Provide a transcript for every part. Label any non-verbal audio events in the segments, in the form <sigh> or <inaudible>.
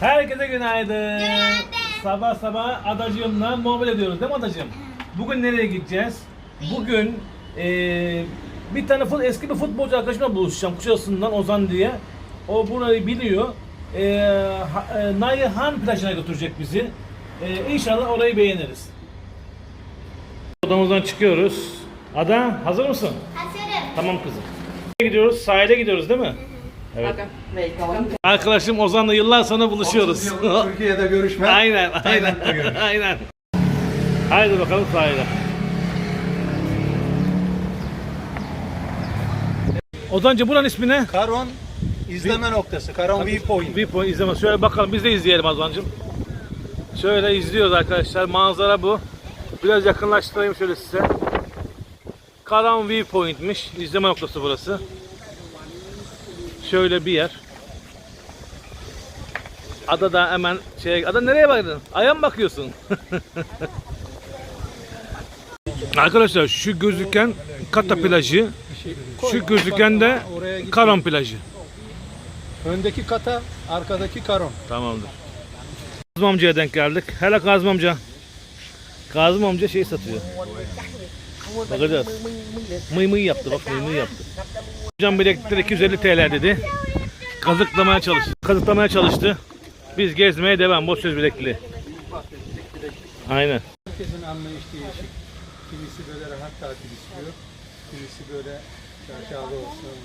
Herkese günaydın. Günaydın. Sabah sabah adacığımla muhabbet ediyoruz değil mi adacığım? Bugün nereye gideceğiz? Bugün eee, bir tane fut, eski bir futbolcu arkadaşımla buluşacağım Kuşadası'ndan Ozan diye. O burayı biliyor. Eee ha- e, Nayhan plajına götürecek bizi. Eee inşallah orayı beğeniriz. Odamızdan çıkıyoruz. Ada hazır mısın? Hazırım. Tamam kızım. Nereye gidiyoruz? Sahile gidiyoruz değil mi? Evet. Arkadaşım Ozan'la yıllar sonra buluşuyoruz. Türkiye'de görüşme. aynen, aynen, aynen. Haydi bakalım sahile. Ozancı buranın ismi ne? Karon izleme noktası. Karon Viewpoint. Bir point izleme. Şöyle bakalım biz de izleyelim Ozancım. Şöyle izliyoruz arkadaşlar. Manzara bu. Biraz yakınlaştırayım şöyle size. Karan Viewpoint'miş. İzleme noktası burası. Şöyle bir yer. Ada da hemen şey Ada nereye bakıyorsun? Aya mı bakıyorsun? <laughs> Arkadaşlar şu gözüken Kata plajı, şu gözüken de. Karan plajı. Öndeki kata, arkadaki Karon. Tamamdır. Kazım amcaya denk geldik. Hele Kazım amca. Kazım amca şey satıyor. Bakacağız. Mıy mıy yaptı bak mıy mıy yaptı. Hocam bileklikler 250 TL dedi. Kazıklamaya çalıştı. Kazıklamaya çalıştı. Biz gezmeye devam. Boş söz bilekli. Aynen. Herkesin anlayış değişik. Kimisi böyle rahat tatil istiyor. Kimisi böyle şaşalı olsun.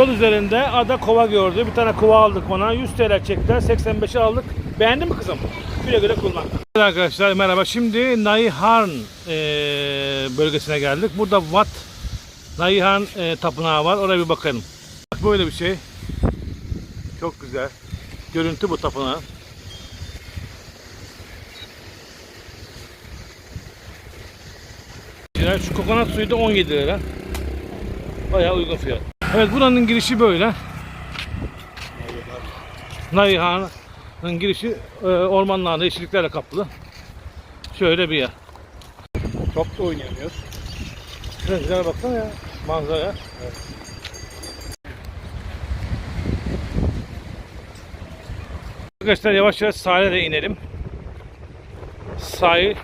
Yol üzerinde ada kova gördü. Bir tane kova aldık ona. 100 TL çektiler. 85'i aldık. Beğendin mi kızım? Güle güle kullan. Evet arkadaşlar merhaba. Şimdi Naihan eee, bölgesine geldik. Burada Wat Naihan eee, tapınağı var. Oraya bir bakalım. Bak böyle bir şey. Çok güzel. Görüntü bu tapınağı. Şu kokonat suyu da 17 lira. Bayağı uygun fiyat. Evet buranın girişi böyle. Nayhan'ın girişi e, ormanlarla, yeşilliklerle kaplı. Şöyle bir yer. Top da oynayamıyoruz. Güzel baksana ya. Manzara. Arkadaşlar yavaş yavaş sahile de inelim. Sahil.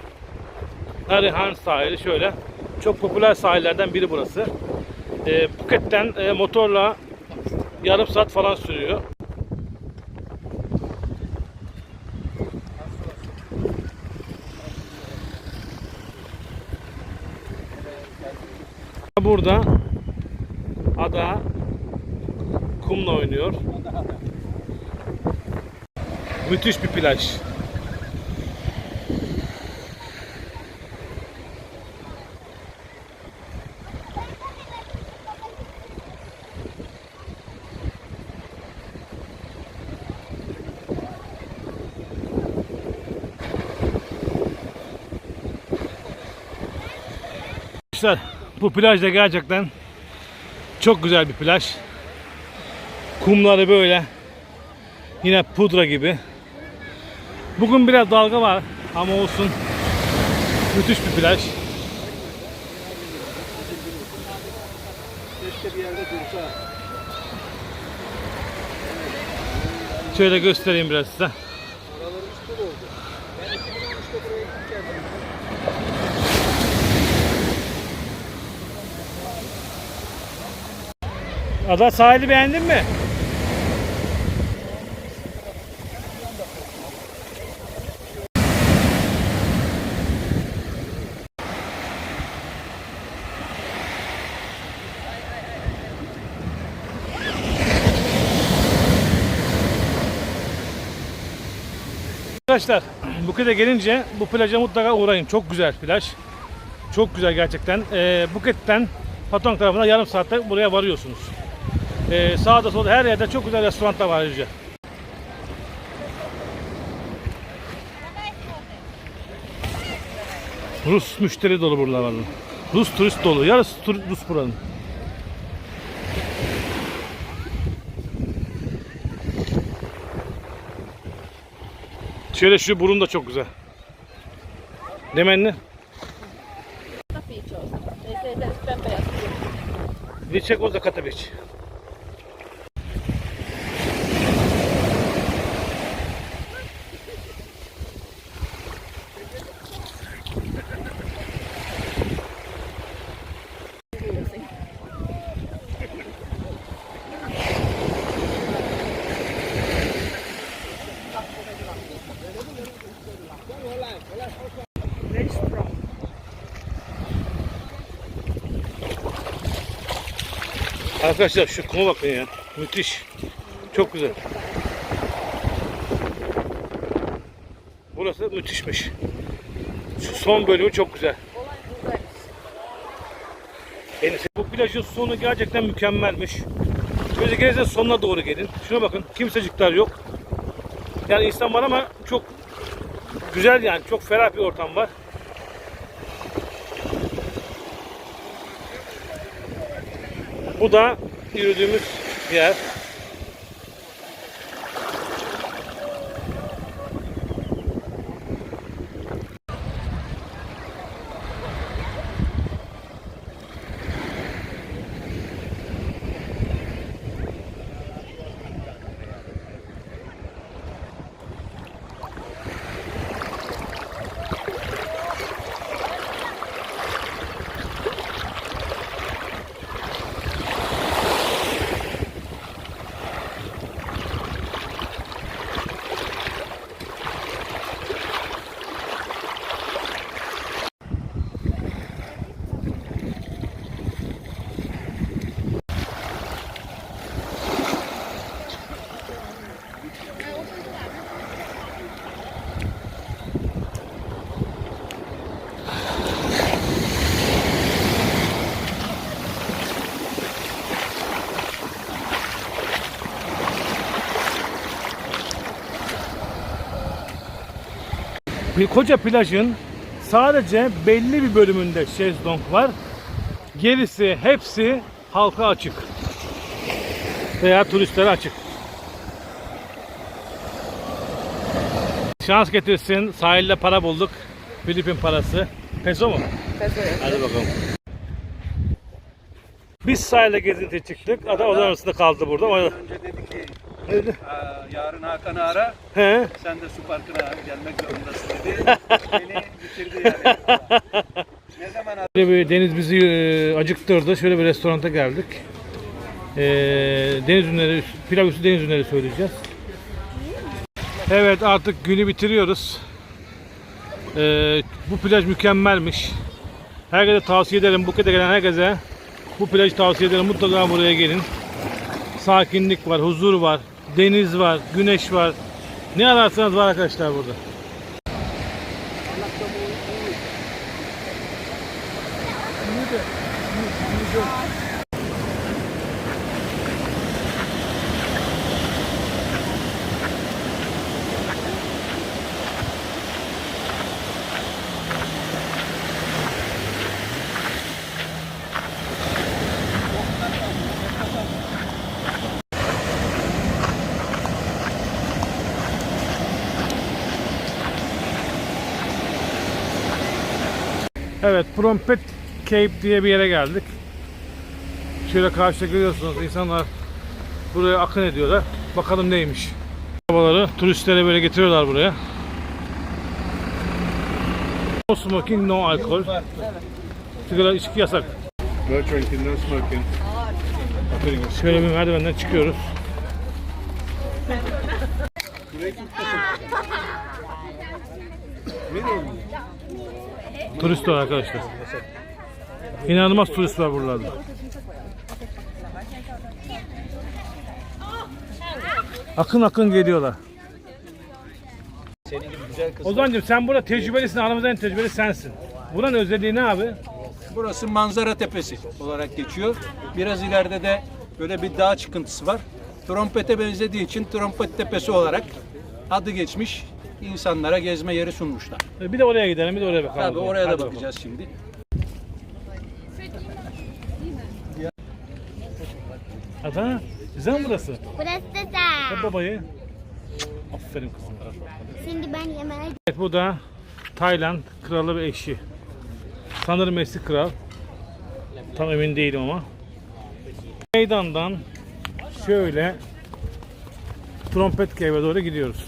Narihan sahili şöyle. Çok popüler sahillerden biri burası. Ee, Phuket'ten e, motorla yarım saat falan sürüyor. Burada ada kumla oynuyor. Müthiş bir plaj. Arkadaşlar bu plaj da gerçekten çok güzel bir plaj. Kumları böyle yine pudra gibi. Bugün biraz dalga var ama olsun. Müthiş bir plaj. Şöyle göstereyim biraz size. Oralarımız full oldu. Ben 2013'te buraya ilk geldim. Ada sahili beğendin mi? Arkadaşlar Buket'e gelince bu plaja mutlaka uğrayın. Çok güzel plaj. Çok güzel gerçekten. Ee, Buket'ten Patong tarafına yarım saatte buraya varıyorsunuz. Ee, sağda solda her yerde çok güzel restoranlar var ayrıca. Rus müşteri dolu buralar. Rus turist dolu. Yarısı tur- Rus buranın. Şöyle şu burun da çok güzel. Demenli. Features. They say Arkadaşlar şu kuma bakın ya. Müthiş. Çok güzel. Burası müthişmiş. Şu son bölümü çok güzel. Enes, bu plajın sonu gerçekten mükemmelmiş. Şöyle gelirse sonuna doğru gelin. Şuna bakın. Kimsecikler yok. Yani insan var ama çok güzel yani. Çok ferah bir ortam var. Bu da yürüdüğümüz yer. Koca plajın sadece belli bir bölümünde şezlong var. Gerisi hepsi halka açık. Veya turistlere açık. Şans getirsin. Sahilde para bulduk. Filipin parası. Peso mu? Peso. Hadi bakalım. Biz sahilde gezinti çıktık. Ada odanın arasında kaldı burada. Önce dedi ki "Aa, yarın Hakan'ı ara He. sen de su parkına gelmek zorundasın dedi. <laughs> Beni bitirdi yani. Ne zaman ara- Böyle bir deniz bizi e, acıktırdı. Şöyle bir restoranta geldik. E, deniz ürünleri, pilav üstü deniz ürünleri söyleyeceğiz. Evet artık günü bitiriyoruz. E, bu plaj mükemmelmiş. Herkese tavsiye ederim. Buket'e gelen herkese bu plajı tavsiye ederim. Mutlaka buraya gelin. Sakinlik var, huzur var, deniz var, güneş var. Ne ararsanız var arkadaşlar burada. Evet, Prompet Cape diye bir yere geldik. Şöyle karşıda görüyorsunuz insanlar buraya akın ediyorlar. Bakalım neymiş. Arabaları turistlere böyle getiriyorlar buraya. No smoking, no alkol. Sigara içki yasak. No drinking, no smoking. Şöyle bir merdivenden çıkıyoruz. <laughs> Turist var arkadaşlar. İnanılmaz turist var buralarda. Akın akın geliyorlar. Ozan'cığım sen burada tecrübelisin, aramızda en tecrübeli sensin. Buranın özelliği ne abi? Burası Manzara Tepesi olarak geçiyor. Biraz ileride de böyle bir dağ çıkıntısı var. Trompete benzediği için Trompet Tepesi olarak adı geçmiş. İnsanlara gezme yeri sunmuşlar. Bir de oraya gidelim, bir de oraya bakalım. Tabii oraya Hadi da bakalım. bakacağız şimdi. Ata, güzel mi burası? Burası da. Hep babayı. Aferin kızım. Şimdi ben yemeğe Evet bu da Tayland kralı ve eşi. Sanırım eski kral. Tam emin değilim ama. Meydandan şöyle Trompet Cave'e doğru gidiyoruz.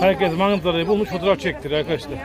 Herkes mantarayı bulmuş fotoğraf çektiriyor arkadaşlar.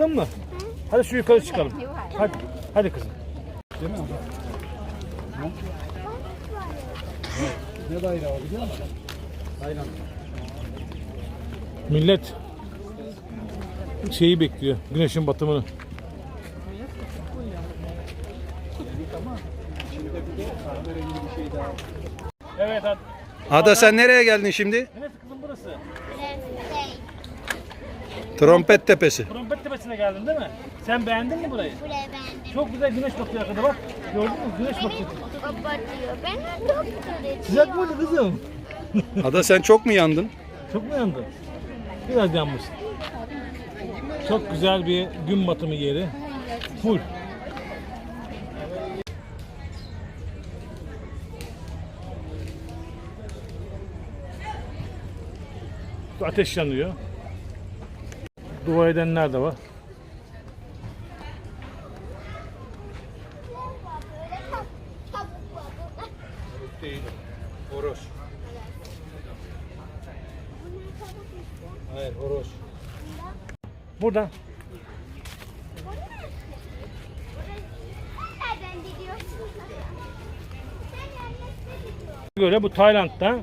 Çıkalım mı? Hadi şu yukarı çıkalım. Hadi, hadi kızım. Ne bayrağı biliyor musun? Aynen. Millet şeyi bekliyor. Güneşin batımını. Evet hadi. Ada sen nereye geldin şimdi? Evet kızım burası. Trompet Tepesi. Trompet tepesine geldin değil mi? Sen beğendin mi burayı? buraya beğendim. Çok güzel güneş batıyor arkada bak. Gördün mü? Güneş batıyor. O batıyor. Ben de çok güzel Sıcak mıydı kızım? Ada sen çok mu yandın? Çok mu yandın? Biraz yanmışsın. Çok güzel bir gün batımı yeri. Full. Ateş yanıyor. Dua edenler de var. Değil. Horoz. Hayır horoz. Burada. Göre bu Tayland'da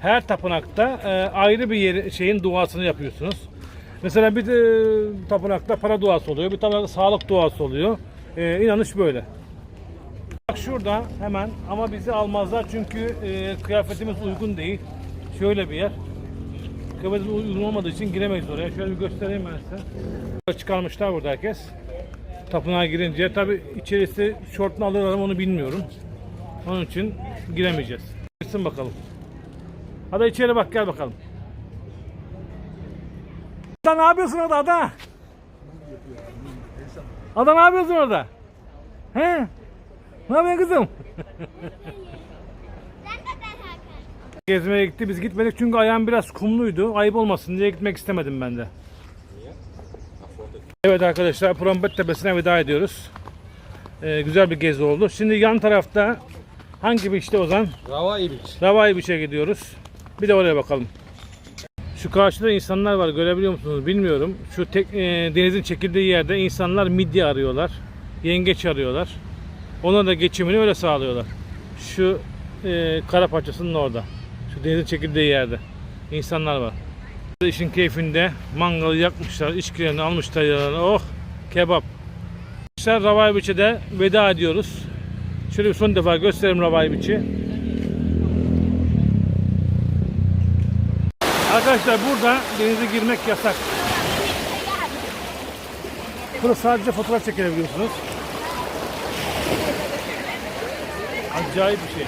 her tapınakta e, ayrı bir yeri, şeyin duasını yapıyorsunuz. Mesela bir e, tapınakta para duası oluyor, bir tapınakta sağlık duası oluyor. E, inanış böyle. Bak şurada hemen ama bizi almazlar çünkü e, kıyafetimiz uygun değil. Şöyle bir yer. Kıyafetimiz uygun olmadığı için giremeyiz oraya. Şöyle bir göstereyim ben size. Çıkarmışlar burada herkes. Tapınağa girince tabi içerisi şortunu alırlar onu bilmiyorum. Onun için giremeyeceğiz. Girsin bakalım. Hadi içeri bak gel bakalım. Ada ne yapıyorsun orada Ada? Ada ne yapıyorsun orada? He? Ne yapıyorsun kızım? Gezmeye gitti biz gitmedik çünkü ayağım biraz kumluydu. Ayıp olmasın diye gitmek istemedim ben de. Evet arkadaşlar Prombet Tepesi'ne veda ediyoruz. Ee, güzel bir gezi oldu. Şimdi yan tarafta hangi beach'te Ozan? Rava İbiç. Ravai Beach'e gidiyoruz. Bir de oraya bakalım. Şu karşıda insanlar var görebiliyor musunuz bilmiyorum. Şu tek, e, denizin çekildiği yerde insanlar midye arıyorlar. Yengeç arıyorlar. Ona da geçimini öyle sağlıyorlar. Şu e, kara parçasının orada. Şu denizin çekildiği yerde. insanlar var. İşin keyfinde mangalı yakmışlar, içkilerini almışlar yanlarına. Oh kebap. Arkadaşlar Ravai Beach'e de veda ediyoruz. Şöyle bir son defa göstereyim Ravai Arkadaşlar burada denize girmek yasak. Burada sadece fotoğraf çekilebiliyorsunuz. Acayip bir şey.